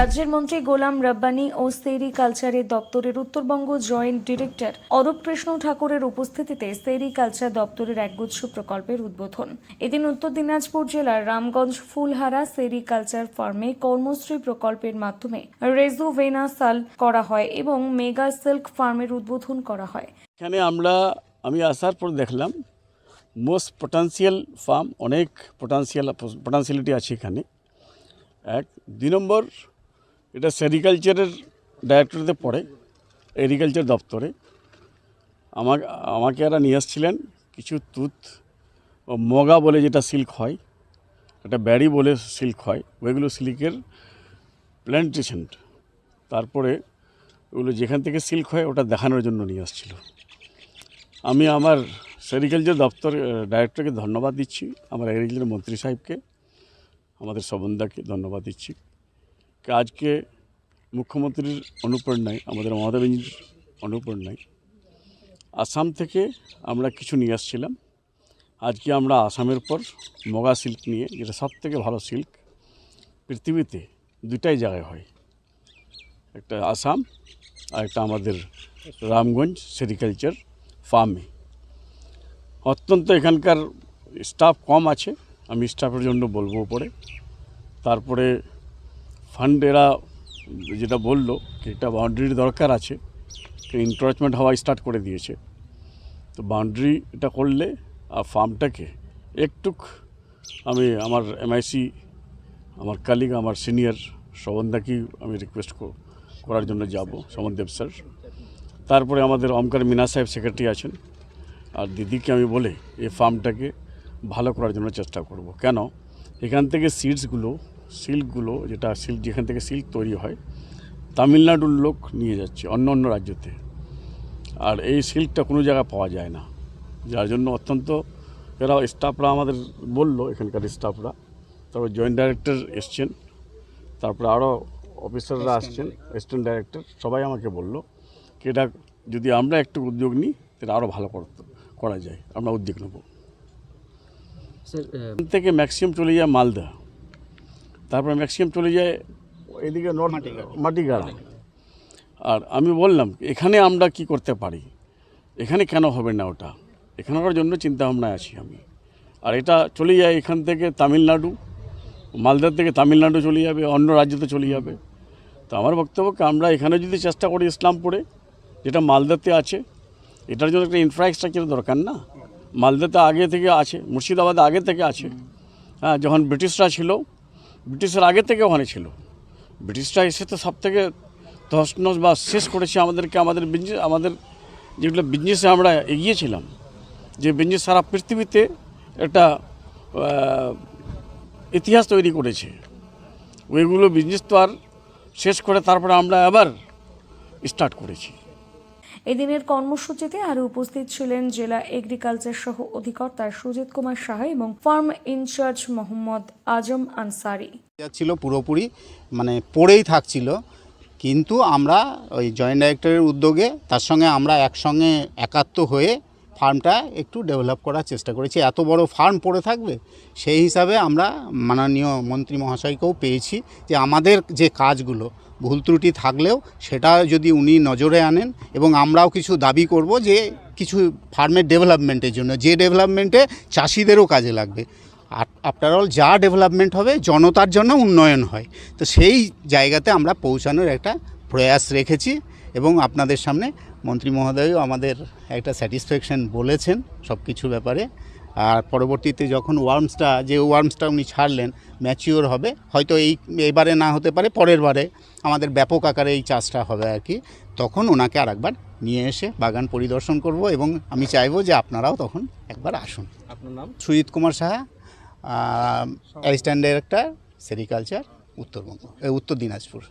রাজ্যের মন্ত্রী গোলাম রাব্বানি ও সেরিকালচারের দপ্তরের উত্তরবঙ্গ জয়েন্ট ডিরেক্টর অরূপ কৃষ্ণ ঠাকুরের উপস্থিতিতে সেরিকালচার দপ্তরের একগুচ্ছ প্রকল্পের উদ্বোধন। এদিন উত্তর দিনাজপুর জেলার রামগঞ্জ ফুলহারা সেরিকালচার ফার্মে কর্মশ্রী প্রকল্পের মাধ্যমে রেজুভেনা সাল করা হয় এবং মেগা সিল্ক ফার্মের উদ্বোধন করা হয়। এখানে আমরা, আমি আসার পর দেখলাম, মোস্ট পটেন্সিয়াল ফার্ম, অনেক পটেন্সিয়াল, পটেন্সিয়ালিটি আছে এখানে। এক, দুই নম্বর এটা সেরিকালচারের ডাইরেক্টরেতে পড়ে, এগ্রিকালচার দপ্তরে। আমাকে আমাকে এরা নিয়ে এসেছিলেন কিছু তুত ও মগা বলে যেটা সিল্ক হয়, একটা ব্যাড়ি বলে সিল্ক হয়, ওইগুলো সিল্কের প্ল্যান্টেশন তারপরে ওগুলো যেখান থেকে সিল্ক হয় ওটা দেখানোর জন্য নিয়ে আসছিল। আমি আমার সেরিকালচার দপ্তর ডাইরেক্টরকে ধন্যবাদ দিচ্ছি, আমার এগ্রিকালচার মন্ত্রী সাহেবকে, আমাদের শোভনদাকে ধন্যবাদ দিচ্ছি। আজকে মুখ্যমন্ত্রীর অনুপ্রেরণায় আমাদের মমতা ব্যানার্জির অনুপ্রেরণায় আসাম থেকে আমরা কিছু নিয়ে আসছিলাম। আজকে আমরা আসামের পর মগা সিল্ক নিয়ে, যেটা সব থেকে ভালো সিল্ক, পৃথিবীতে দুটাই জায়গায় হয়। একটা আসাম, আর একটা আমাদের রামগঞ্জ সেরিকালচার ফার্মে। অত্যন্ত এখানকার স্টাফ কম আছে, আমি স্টাফের জন্য বলব পরে তারপরে ফান্ড এরা যেটা বলল কি একটা বাউন্ডারির দরকার আছে ইনক্রোচমেন্ট হওয়া স্টার্ট করে দিয়েছে। তো বাউন্ডারি এটা করলে আর ফার্মটাকে একটুক আমি আমার এমআইসি আমার কালিগ আমার সিনিয়র শোভনদাকেই আমি রিকোয়েস্ট করার জন্য যাব, সমনদেব স্যার তারপরে আমাদের অমকার মিনা সাহেব সেক্রেটারি আছেন, আর দিদিকে আমি বলে এই ফার্মটাকে ভালো করার জন্য চেষ্টা করব। কেন? এখান থেকে সিডসগুলো সিল্কগুলো যেটা সিল্ক যেখান থেকে সিল্ক তৈরি হয় তামিলনাড়ুর লোক নিয়ে যাচ্ছে অন্য অন্য রাজ্যতে। আর এই সিল্কটা কোনো জায়গায় পাওয়া যায় না। যার জন্য অত্যন্ত এরা স্টাফরা আমাদের বলল এখানকার স্টাফরা। তারপর জয়েন্ট ডাইরেক্টর এসছেন তারপরে আরও অফিসাররা আসছেন অ্যাসিস্ট্যান্ট ডাইরেক্টর সবাই আমাকে বলল কি এটা যদি আমরা একটু উদ্যোগ নিই তাহলে আরও ভালো করতে করা যায় আমরা উদ্যোগ নেব। এখান থেকে ম্যাক্সিমাম চলে যায় মালদা। তারপরে ম্যাক্সিমাম চলে যায় এদিকে নর্থ মাটিগাড়া। আর আমি বললাম এখানে আমরা কি করতে পারি? এখানে কেন হবে না ওটা? এখানকার জন্য চিন্তা ভাবনায় আছি আমি। আর এটা চলে যায় এখান থেকে তামিলনাড়ু মালদার থেকে তামিলনাড়ু চলে যাবে অন্য রাজ্যতে চলে যাবে। তো আমার বক্তব্যকে আমরা এখানে যদি চেষ্টা করি ইসলামপুরে যেটা মালদাতে আছে এটার জন্য একটা ইনফ্রাস্ট্রাকচার দরকার না? মালদাতে আগে থেকে আছে মুর্শিদাবাদে আগে থেকে আছে। হ্যাঁ যখন ব্রিটিশরা ছিল ব্রিটিশের আগে থেকে ওখানে ছিল। ব্রিটিশরা এসে তো সব থেকে তহস বা শেষ করেছে আমাদেরকে, আমাদের বিজনেস আমাদের যেগুলো বিজনেসে আমরা এগিয়েছিলাম, যে বিজনেস সারা পৃথিবীতে একটা ইতিহাস তৈরি করেছে। ওইগুলো বিজনেস তো আর শেষ করে তারপরে আমরা আবার স্টার্ট করেছি। এদিনের কর্মসূচিতে আরও উপস্থিত ছিলেন জেলা এগ্রিকালচার সহ অধিকর্তা সুজিত কুমার সাহা এবং ফার্ম ইনচার্জ মোহাম্মদ আজম আনসারি। ছিল পুরোপুরি মানে পড়েই থাকছিল, কিন্তু আমরা ওই জয়েন্ট ডাইরেক্টরের উদ্যোগে তার সঙ্গে আমরা একসঙ্গে একাত্ম হয়ে ফার্মটা একটু ডেভেলপ করার চেষ্টা করেছি। এত বড় ফার্ম পড়ে থাকবে, সেই হিসাবে আমরা মাননীয় মন্ত্রী মহাশয়কেও পেয়েছি যে আমাদের যে কাজগুলো ভুল ত্রুটি থাকলেও সেটা যদি উনি নজরে আনেন এবং আমরাও কিছু দাবি করব যে কিছু ফার্মের ডেভেলপমেন্টের জন্য, যে ডেভেলপমেন্টে চাষিদেরও কাজে লাগবে। আফটার অল যা ডেভেলপমেন্ট হবে জনতার জন্য উন্নয়ন হয়। তো সেই জায়গাতে আমরা পৌঁছানোর একটা প্রয়াস রেখেছি এবং আপনাদের সামনে মন্ত্রী মহোদয়ও আমাদের একটা স্যাটিসফ্যাকশন বলেছেন সব কিছু ব্যাপারে। আর পরবর্তীতে যখন ওয়ার্মসটা যে ওয়ার্মসটা উনি ছাড়লেন ম্যাচিওর হবে হয়তো এই এবারে না হতে পারে পরের বারে আমাদের ব্যাপক আকারে এই চাষটা হবে আর কি। তখন ওনাকে আরেকবার নিয়ে এসে বাগান পরিদর্শন করব এবং আমি চাইব যে আপনারাও তখন একবার আসুন। আপনার নাম? Sujit Kumar Saha assistant director sericulture Uttarbanga Uttar Dinajpur.